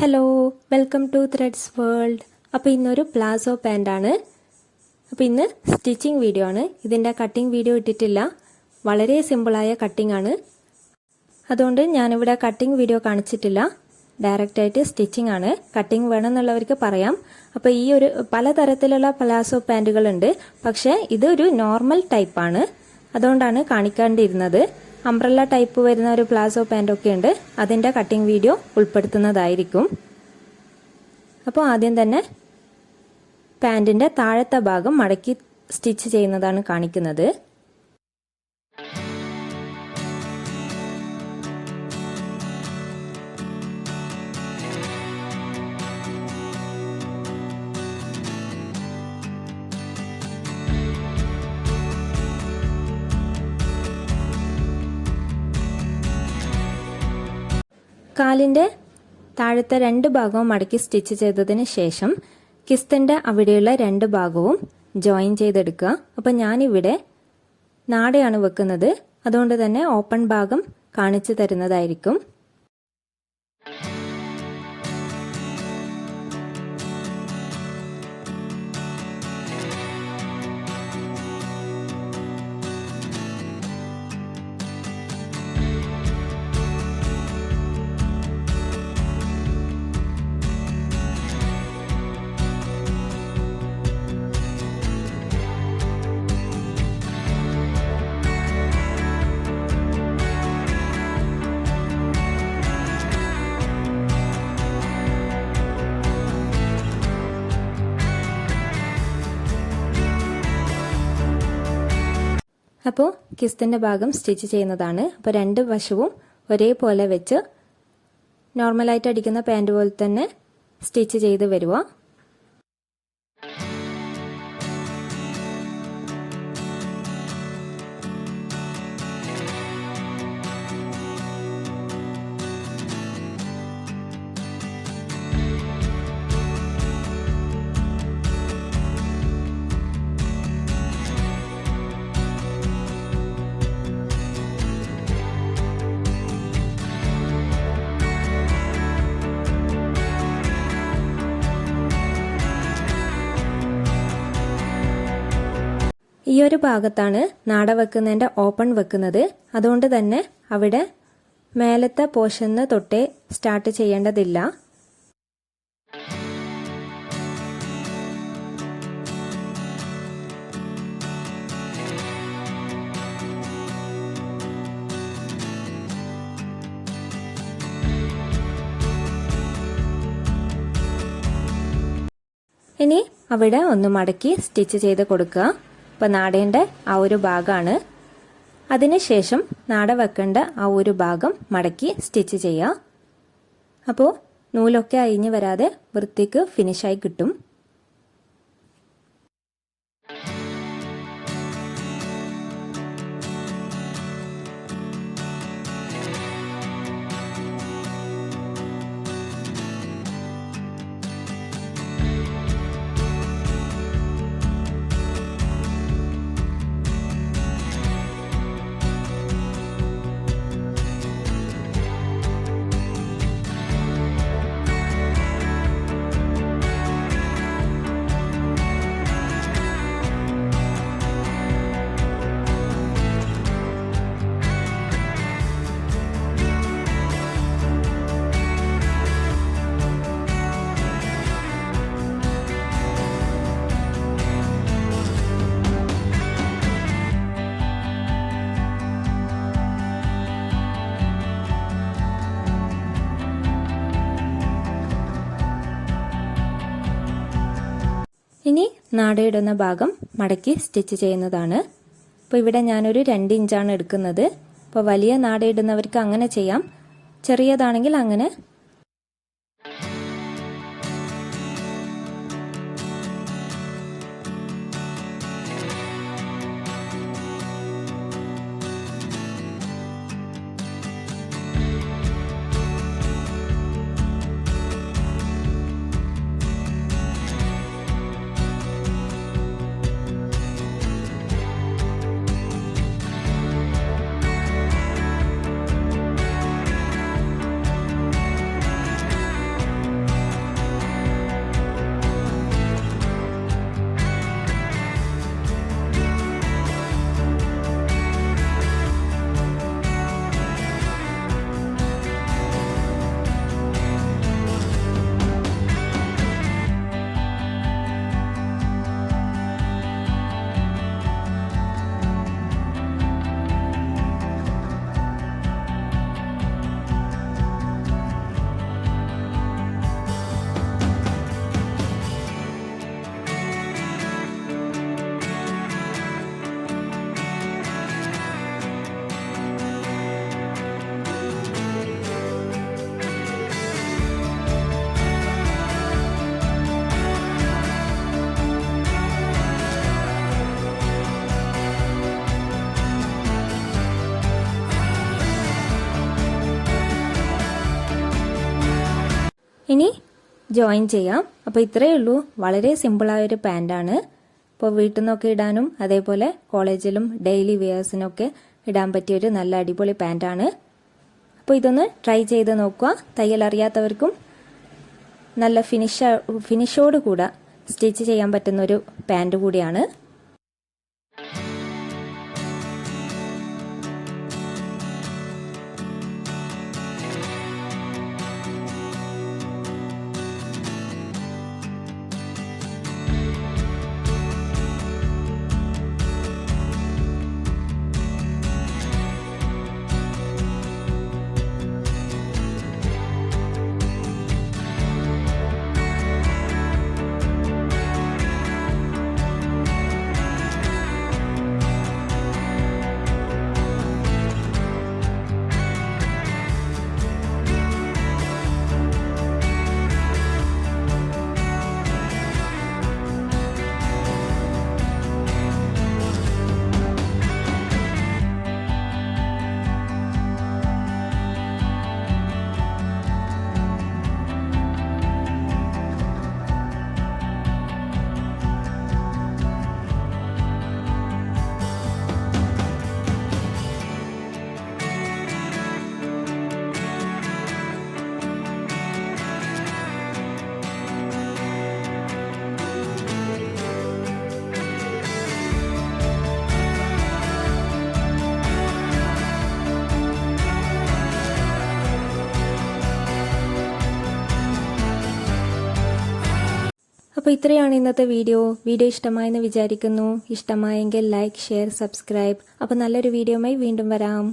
Hello welcome to threads world അപ്പോൾ ഇന്നൊരു palazzo പാന്റാണ് അപ്പോൾ ഇന്ന് സ്റ്റിച്ചിങ് വീഡിയോ ആണ്. ഇതിന്റെ കട്ടിംഗ് വീഡിയോ ഇട്ടിട്ടില്ല. വളരെ സിമ്പിളായ കട്ടിംഗ് ആണ്. അതുകൊണ്ട് ഞാനിവിടെ കട്ടിംഗ് വീഡിയോ കാണിച്ചിട്ടില്ല. ഡയറക്റ്റായിട്ട് സ്റ്റിച്ചിങ് ആണ്. കട്ടിംഗ് വേണമെന്നുള്ളവർക്ക് പറയാം. അപ്പോൾ ഈ ഒരു പലതരത്തിലുള്ള പ്ലാസോ പാന്റുകളുണ്ട് പക്ഷേ ഇതൊരു നോർമൽ ടൈപ്പാണ് അതുകൊണ്ടാണ് കാണിക്കാണ്ടിരുന്നത്. അംബ്രല്ല ടൈപ്പ് വരുന്ന ഒരു പ്ലാസോ പാന്റൊക്കെ ഉണ്ട്. അതിന്റെ കട്ടിംഗ് വീഡിയോ ഉൾപ്പെടുത്തുന്നതായിരിക്കും. അപ്പോൾ ആദ്യം തന്നെ പാന്റിന്റെ താഴത്തെ ഭാഗം മടക്കി സ്റ്റിച്ച് ചെയ്യുന്നതാണ് കാണിക്കുന്നത്. കാലിന്റെ താഴത്തെ രണ്ട് ഭാഗവും മടക്കി സ്റ്റിച്ച് ചെയ്തതിന് ശേഷം കിസ്തിന്റെ അവിടെയുള്ള രണ്ട് ഭാഗവും ജോയിൻ ചെയ്തെടുക്കുക. അപ്പം ഞാനിവിടെ നാടയാണ് വെക്കുന്നത്. അതുകൊണ്ട് തന്നെ ഓപ്പൺ ഭാഗം കാണിച്ചു തരുന്നതായിരിക്കും. അപ്പോൾ കിസ്തിന്റെ ഭാഗം സ്റ്റിച്ച് ചെയ്യുന്നതാണ്. അപ്പോൾ രണ്ട് വശവും ഒരേപോലെ വെച്ച് നോർമലായിട്ട് അടിക്കുന്ന പാന്റ് പോലെ തന്നെ സ്റ്റിച്ച് ചെയ്ത് വരിക ഈ ഒരു ഭാഗത്താണ് നാട വെക്കുന്നതിന്റെ ഓപ്പൺ വെക്കുന്നത്. അതുകൊണ്ട് തന്നെ അവിടെ മേലത്തെ പോഷന്ന് തൊട്ടേ സ്റ്റാർട്ട് ചെയ്യേണ്ടതില്ല. ഇനി അവിടെ ഒന്ന് മടക്കി സ്റ്റിച്ച് ചെയ്ത് കൊടുക്കുക. അപ്പോൾ നാടേന്റെ ആ ഒരു ഭാഗമാണ് അതിനുശേഷം നാട വെക്കേണ്ട ആ ഒരു ഭാഗം മടക്കി സ്റ്റിച്ച് ചെയ്യുക അപ്പോൾ നൂലൊക്കെ അയിഞ്ഞ് വരാതെ വൃത്തിക്ക് ഫിനിഷായി കിട്ടും. നാടയിടുന്ന ഭാഗം മടക്കി സ്റ്റിച്ച് ചെയ്യുന്നതാണ്. അപ്പോൾ ഇവിടെ ഞാനൊരു രണ്ട് ഇഞ്ചാണ് എടുക്കുന്നത്. അപ്പോൾ വലിയ നാടയിടുന്നവർക്ക് അങ്ങനെ ചെയ്യാം. ചെറിയതാണെങ്കിൽ അങ്ങനെ ഇനി ജോയിൻ ചെയ്യാം. അപ്പോൾ ഇത്രയേ ഉള്ളൂ. വളരെ സിമ്പിളായൊരു പാന്റാണ് ഇപ്പോൾ വീട്ടിൽ നിന്നൊക്കെ ഇടാനും അതേപോലെ കോളേജിലും ഡെയിലി വെയേഴ്സിനൊക്കെ ഇടാൻ പറ്റിയൊരു നല്ല അടിപൊളി പാന്റാണ് അപ്പോൾ ഇതൊന്ന് ട്രൈ ചെയ്ത് നോക്കുക. തയ്യൽ അറിയാത്തവർക്കും നല്ല ഫിനിഷ ഫിനിഷോട് കൂടെ സ്റ്റിച്ച് ചെയ്യാൻ പറ്റുന്നൊരു പാന്റ് കൂടിയാണ്. അപ്പോൾ ഇത്രയാണ് ഇന്നത്തെ വീഡിയോ. വീഡിയോ ഇഷ്ടമായെന്ന് വിചാരിക്കുന്നു. ഇഷ്ടമായെങ്കിൽ ലൈക്ക് ഷെയർ സബ്സ്ക്രൈബ് അപ്പോൾ നല്ലൊരു വീഡിയോയുമായി വീണ്ടും വരാം.